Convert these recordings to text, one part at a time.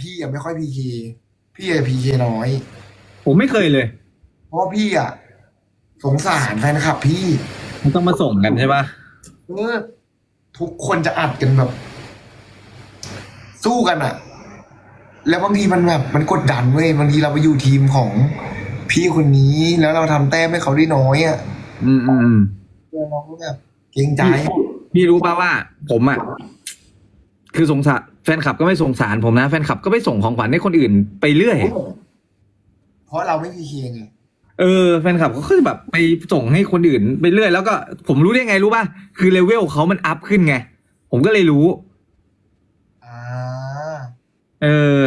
พี่อะไม่ค่อยพีเคพี่อะพีเคน้อย ผมไม่เคยเลยเพราะว่าพี่อะสงสารแฟนคลับพี่มันต้องมาส่งกันใช่ปะเออทุกคนจะอัดกันแบบ สู้กันอะแล้วบางทีมันแบบมันกดดันเว้ยบางทีเราไปอยู่ทีมของพี่คนนี้แล้วเราทำแต้มให้เขาได้น้อยอะอืมอืมอืมเราก็แบบเกรงใจ พี่รู้ป่าว่า ผมอะ คือสงสารแฟนคลับก็ไม่สงสารผมนะ แฟนคลับก็ไม่ส่งของขวัญให้คนอื่นไปเรื่อย เพราะเราไม่พีเคไงเออแฟนคลับก็คือแบบไปส่งให้คนอื่นไปเรื่อย แล้วก็ผมรู้ได้ไงรู้ป่ะ คือเลเวลเขามันอัพขึ้นไง ผมก็เลยรู้ อ่าเออ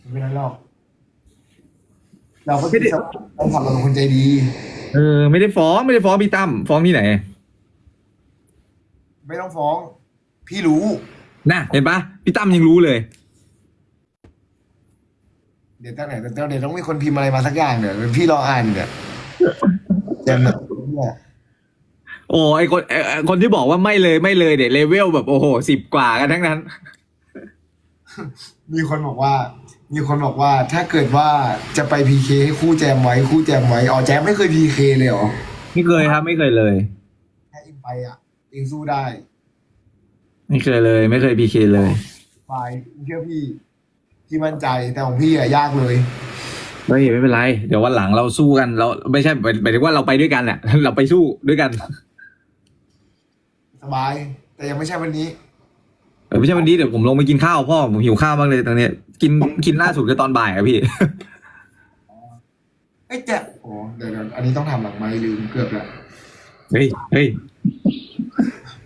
ไม่เป็นไรหรอก เราก็ไม่ได้ ต้องทำเราเป็นคนใจดี เออ ไม่ได้ฟ้องไม่ได้ฟ้องพี่ตั้มฟ้องที่ไหน ไม่ต้องฟ้อง พี่รู้น่ะเห็นปะพี่ตั้มยังรู้เลย เดี๋ยวตั้งไหนเดี๋ยวเดี๋ยวต้องมีคนพิมพ์อะไรมาสักอย่างเดี๋ยวพี่รออ่านเดี๋ยวเดี๋ยวนะเนี่ยโอ้ไอคนไอ้ไอ้คนที่บอกว่าไม่เลยไม่เลยเด็เลเวลแบบโอ้โหสิบกว่ากันทั้งนั้น มีคนบอกว่า มีคนบอกว่าถ้าเกิดว่าจะไปพีเคให้คู่แจมไว้คู่แจมไว้อ๋อแจมไม่เคยพีเคเลยเหรอ ไม่เคยครับ ไม่เคยเลย ถ้าเองไปอะเองสู้ได้ ไม่เคยเลย ไม่เคยพีเคเลย ไปเชื่อพี่พี่มั่นใจแต่ของพี่อะยากเลยเฮ้ยไม่เป็นไร เดี๋ยววันหลังเราสู้กัน เราไม่ใช่หมายถึงว่าเราไปด้วยกันแหละ เราไปสู้ด้วยกันสบาย แต่ยังไม่ใช่วันนี้ เออไม่ใช่วันนี้เดี๋ยวผมลงไปกินข้าวพ่อผมหิวข้าวมากเลยตอนเนี้ยกินกินล่าสุดก็ตอนบ่ายอะพี่เอ้ยแจมโอ้เดี๋ยวเดี๋ยวอันนี้ต้องทำหลังไม้ลืมเกือบแล้วเฮ้ยเฮ้ย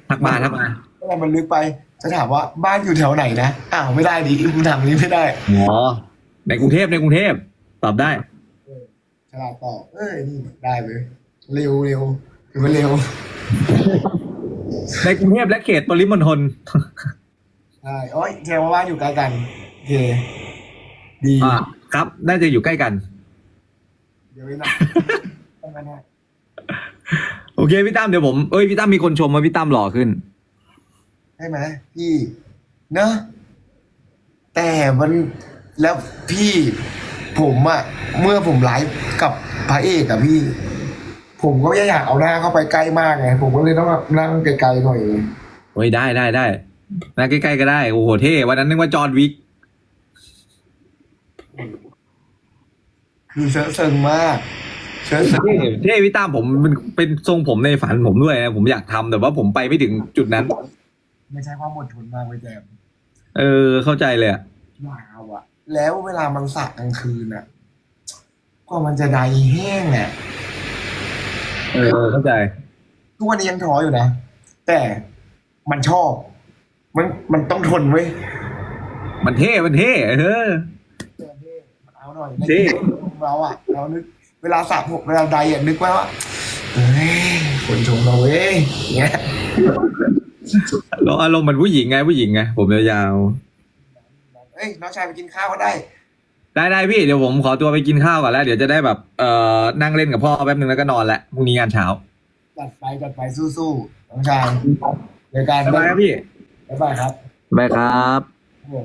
ทักมาทักมา เมื่อมันลึกไป จะถามว่าบ้านอยู่แถวไหนนะ อ้าวไม่ได้ดิคุณถามนี้ไม่ได้อ๋อในกรุงเทพในกรุงเทพตอบได้ฉลาดตอบเอ้ยนี่ได้เลยเร็วเร็วถือว่าเร็ว ในกรุงเทพและเขตปริมณฑลใช่โอ้ยแสดงว่าบ้านอยู่ใกล้กันโอเคดีอ่าครับ น่าจะอยู่ใกล้กัน เดี๋ยวไว้นะต้องกันให้โอเคพี่ตั้มเดี๋ยวผมเอ้ยพี่ตั้มมีคนชมว่าพี่ตั้มหล่อขึ้น ใช่ไหมพี่เนอะแต่มันแล้วพี่ผมอะเมื่อผมไลฟ์กับพระเอกอะพี่ ผมก็อยากเอาหน้าเข้าไปใกล้มากไงผมก็เลยต้องแบบนั่งไกลๆหน่อยโอ้ยได้ได้ได้นะใกล้ๆก็ได้โอ้โหเท่วันนั้นนึกว่าจอห์นวิกคือเซิร์ฟเซิงมากเซิร์ฟเซิงเท่เท่พี่ตั้มผมมันเป็นทรงผมในฝันผมด้วยนะผมอยากทำแต่ว่าผมไปไม่ถึงจุดนั้น ไม่ใช่ความอดทนมากไปแจมเออ เข้าใจเลยอะยาวอะแล้วเวลามันสระกลางคืนอะกว่ามันจะไดแห้งอะเออเข้าใจ ทุกวันนี้ยังท้ออยู่นะ แต่มันชอบ มันมันต้องทนเว้ยมันเท่มันเท่เออ มันเอาหน่อยเท่เราอะเรานึก เวลาสระผมเวลาใดอะนึกไว้ว่าเฮ้ยคนชมเราเว้ยอย่างเงี้ย เราอารมณ์เหมือนผู้หญิงไงผู้หญิงไงผมยาวเอ้ยน้องชายไปกินข้าวก็ได้ ๆได้ได้พี่เดี๋ยวผมขอตัวไปกินข้าวก่อนแล้ว เดี๋ยวจะได้แบบเอ่อนั่งเล่นกับพ่อแป๊บนึงแล้วก็นอนแล้วพรุ่งนี้งานเช้าจัดไปจัดไปสู้ๆน้องชายเจอกันบ๊ายบายครับพี่ บ๊ายบายครับบ๊ายบายครับ โอ้โห